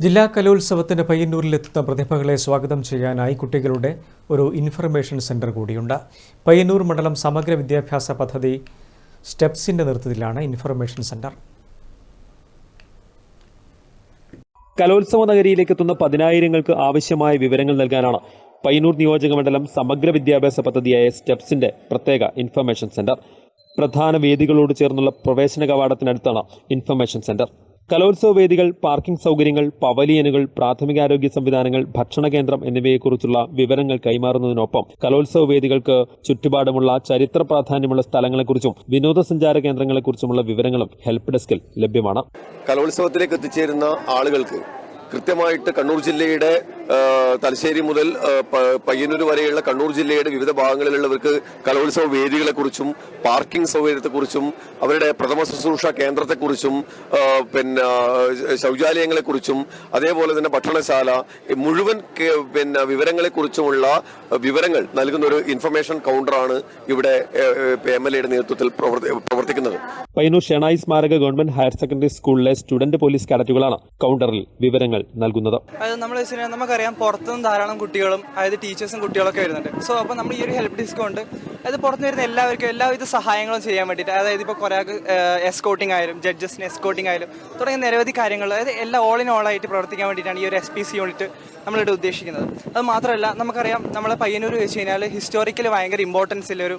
ജില്ലാ കലോത്സവത്തിന് പയ്യന്നൂരിലെത്തുന്ന പ്രതിഭകളെ സ്വാഗതം ചെയ്യാനായി കുട്ടികളുടെ ഒരു ഇൻഫർമേഷൻ സെന്റർ കൂടിയുണ്ട്. പയ്യന്നൂർ മണ്ഡലം സമഗ്ര വിദ്യാഭ്യാസ പദ്ധതി സ്റ്റെപ്സിന്റെ നേതൃത്വത്തിലാണ് ഇൻഫർമേഷൻ സെന്റർ കലോത്സവ നഗരിയിലേക്ക് എത്തുന്ന പതിനായിരങ്ങൾക്ക് ആവശ്യമായ വിവരങ്ങൾ നൽകാനാണ് പയ്യന്നൂർ നിയോജക മണ്ഡലം സമഗ്ര വിദ്യാഭ്യാസ പദ്ധതിയായ സ്റ്റെപ്സിന്റെ പ്രത്യേക ഇൻഫർമേഷൻ സെന്റർ പ്രധാന വേദികളോട് ചേർന്നുള്ള പ്രവേശന കവാടത്തിനടുത്താണ് ഇൻഫർമേഷൻ സെന്റർ കലോത്സവ വേദികൾ പാർക്കിംഗ് സൗകര്യങ്ങൾ പവലിയനുകൾ പ്രാഥമികാരോഗ്യ സംവിധാനങ്ങൾ ഭക്ഷണ കേന്ദ്രം എന്നിവയെക്കുറിച്ചുള്ള വിവരങ്ങൾ കൈമാറുന്നതിനൊപ്പം കലോത്സവ വേദികൾക്ക് ചുറ്റുപാടുമുള്ള ചരിത്ര പ്രാധാന്യമുള്ള സ്ഥലങ്ങളെക്കുറിച്ചും വിനോദസഞ്ചാര കേന്ദ്രങ്ങളെക്കുറിച്ചുമുള്ള വിവരങ്ങളും ഹെൽപ്പ് ഡെസ്കിൽ ലഭ്യമാണ്. കലോത്സവത്തിലേക്ക് എത്തിച്ചേരുന്ന ആളുകൾക്ക് കൃത്യമായിട്ട് കണ്ണൂർ ജില്ലയുടെ തലശ്ശേരി മുതൽ പയ്യന്നൂർ വരെയുള്ള കണ്ണൂർ ജില്ലയുടെ വിവിധ ഭാഗങ്ങളിലുള്ളവർക്ക് കലോത്സവ വേദികളെക്കുറിച്ചും പാർക്കിംഗ് സൗകര്യത്തെക്കുറിച്ചും അവരുടെ പ്രഥമ ശുശ്രൂഷ കേന്ദ്രത്തെക്കുറിച്ചും പിന്നെ ശൗചാലയങ്ങളെക്കുറിച്ചും അതേപോലെ തന്നെ ഭക്ഷണശാല മുഴുവൻ പിന്നെ വിവരങ്ങളെക്കുറിച്ചുമുള്ള വിവരങ്ങൾ നൽകുന്ന ഒരു ഇൻഫർമേഷൻ കൗണ്ടറാണ് ഇവിടെ എം എൽ എയുടെ നേതൃത്വത്തിൽ പ്രവർത്തിക്കുന്നത്. പയ്യന്നൂർ ഷെണായി സ്മാരക ഗവൺമെന്റ് ഹയർ സെക്കൻഡറി സ്കൂളിലെ സ്റ്റുഡന്റ് പോലീസ് കാഡറ്റുകളാണ് കൗണ്ടറിൽ വിവരങ്ങൾ നൽകുന്നത്. നമ്മൾ നമുക്കറിയാം പുറത്തുനിന്ന് ധാരാളം കുട്ടികളും അതായത് ടീച്ചേഴ്സും കുട്ടികളൊക്കെ വരുന്നുണ്ട്. സോ അപ്പോൾ നമ്മൾ ഈ ഒരു ഹെൽപ്പ് ഡെസ്ക് കൊണ്ട് അതായത് പുറത്തു വരുന്ന എല്ലാവർക്കും എല്ലാവിധ സഹായങ്ങളും ചെയ്യാൻ വേണ്ടിയിട്ട് അതായത് ഇപ്പോൾ കുറേ എസ്കോട്ടിംഗ് ആയാലും ജഡ്ജസിന് എസ്കോട്ടിംഗ് ആയാലും തുടങ്ങിയ നിരവധി കാര്യങ്ങൾ അതായത് എല്ലാ ഓൾ ഇൻ ഓൾ ആയിട്ട് പ്രവർത്തിക്കാൻ വേണ്ടിയിട്ടാണ് ഈ ഒരു എസ് പി സി യൂണിറ്റ് നമ്മളിവിടെ ഉദ്ദേശിക്കുന്നത്. അത് മാത്രമല്ല നമുക്കറിയാം നമ്മളെ പയ്യന്നൂർ വെച്ച് കഴിഞ്ഞാൽ ഹിസ്റ്റോറിക്കലി ഭയങ്കര ഇമ്പോർട്ടൻസ് ഉള്ള ഒരു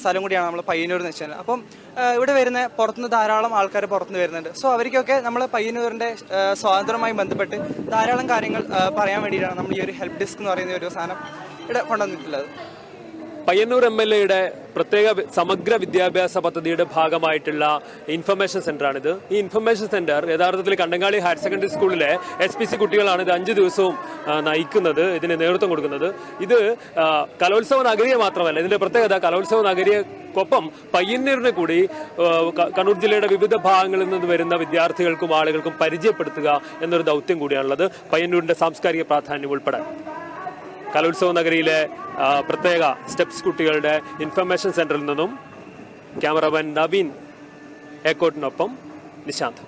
സ്ഥലം കൂടിയാണ് നമ്മൾ പയ്യന്നൂർ എന്ന് വെച്ചാൽ അപ്പം ഇവിടെ വരുന്ന പുറത്തുനിന്ന് ധാരാളം ആൾക്കാർ പുറത്തുനിന്ന് വരുന്നുണ്ട്. സോ അവർക്കൊക്കെ നമ്മൾ പയ്യന്നൂരിന്റെ സ്വാതന്ത്ര്യവുമായി ബന്ധപ്പെട്ട് ധാരാളം കാര്യങ്ങൾ പറയാൻ വേണ്ടിയിട്ടാണ് നമ്മൾ ഈ ഒരു ഹെൽപ്പ് ഡെസ്ക് എന്ന് പറയുന്ന ഒരു സാധനം ഇവിടെ കൊണ്ടുവന്നിട്ടുള്ളത്. പയ്യന്നൂർ എം എൽ എയുടെ പ്രത്യേക സമഗ്ര വിദ്യാഭ്യാസ പദ്ധതിയുടെ ഭാഗമായിട്ടുള്ള ഇൻഫർമേഷൻ സെന്ററാണിത് ഈ ഇൻഫർമേഷൻ സെന്റർ യഥാർത്ഥത്തിൽ കണ്ടങ്ങാളി ഹയർ സെക്കൻഡറി സ്കൂളിലെ എസ് പി സി കുട്ടികളാണ് ഇത് അഞ്ച് ദിവസവും നയിക്കുന്നത് ഇതിന് നേതൃത്വം കൊടുക്കുന്നത്. ഇത് കലോത്സവ നഗരിയെ മാത്രമല്ല ഇതിന്റെ പ്രത്യേകത കലോത്സവ നഗരിയെക്കൊപ്പം പയ്യന്നൂരിനെ കൂടി കണ്ണൂർ ജില്ലയുടെ വിവിധ ഭാഗങ്ങളിൽ നിന്ന് വരുന്ന വിദ്യാർത്ഥികൾക്കും ആളുകൾക്കും പരിചയപ്പെടുത്തുക എന്നൊരു ദൗത്യം കൂടിയാണുള്ളത്. പയ്യന്നൂരിന്റെ സാംസ്കാരിക പ്രാധാന്യം ഉൾപ്പെടെ കലോത്സവ നഗരിയിലെ പ്രത്യേക സ്റ്റെപ്സ് കുട്ടികളുടെ ഇൻഫർമേഷൻ സെന്ററിൽ നിന്നും ക്യാമറമാൻ നവീൻ ഏക്കോട്ടിനൊപ്പം നിശാന്ത്.